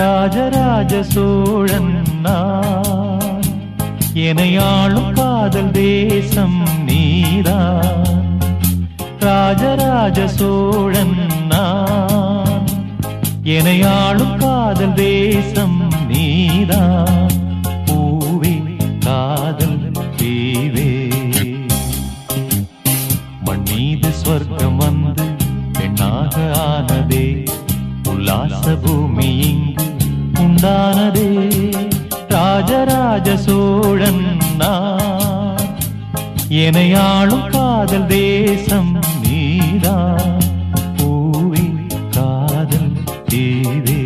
ராஜராஜ சோழன் நான் எனையாளும் காதல் தேசம் நீதான். ராஜராஜ சோழன் நான் எனையாளும் காதல் தேசம் நீதான். பூவே காதல் தீவே. மண்ணீது ஸ்வர்க்கம் வந்து பெண்ணாக ஆனதே. உல்லாச பூமியின் உண்டானதே ராஜராஜ சோழன் நான். எனையாளும் காதல் தேசம் நீதான். பூவே காதல் தேவே.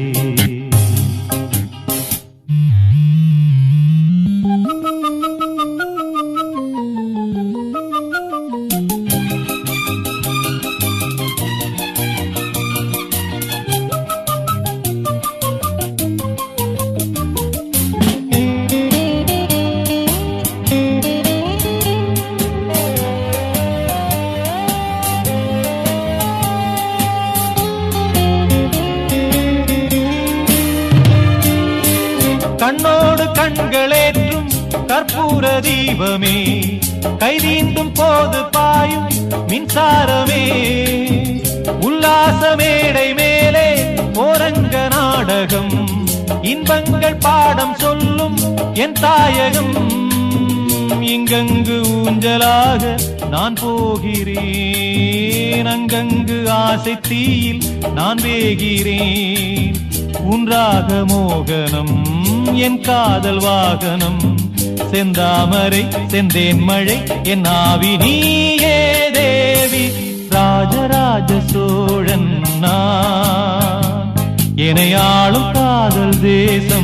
கற்பூர தீபமே. கைதீண்டும் போது பாயும் மின்சாரமே. உல்லாச மேடை மேலே ஓரங்க நாடகம். இன்பங்கள் பாடம் சொல்லும் என் தாயகம். இங்கங்கு ஊஞ்சலாக நான் போகிறேன். அங்கங்கு ஆசை தீயில் நான் வேகிறேன். உன்றாக மோகனம் என் காதல் வாகனம். செந்தாமரை செந்தேன் மழை என் ஆவி நீயே தேவி ராஜராஜ சோழன் நான். எனையாளும் காதல் தேசம்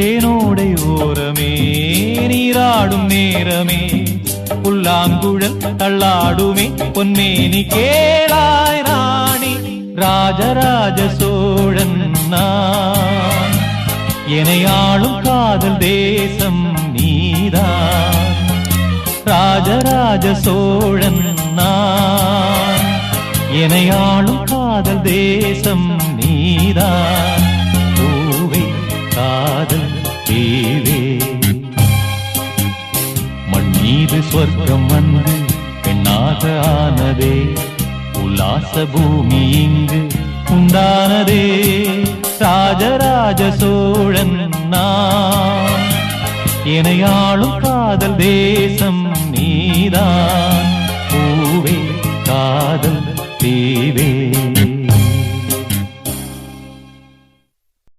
தேனோடை ஓரமே நீராடும் நேரமே. புல்லாங்குழல் தள்ளாடுமே பொன்னேனி கேளாய் ராணி ராஜராஜ சோழன் நான். எனையாளும் காதல் தேசம் நீதா ராஜராஜ சோழன் நான். எனையாளும் காதல் தேசம் நீதான். பூவை காதல் தேவே மண் மீது சொர்க்கம் வந்து பெண்ணாக ஆனதே. உல்லாச பூமி இங்கு உண்டானதே. ராஜராஜ சோழன் நான். எனையாளும் காதல் தேசம் நீதான். பூவே காதல் தீவே.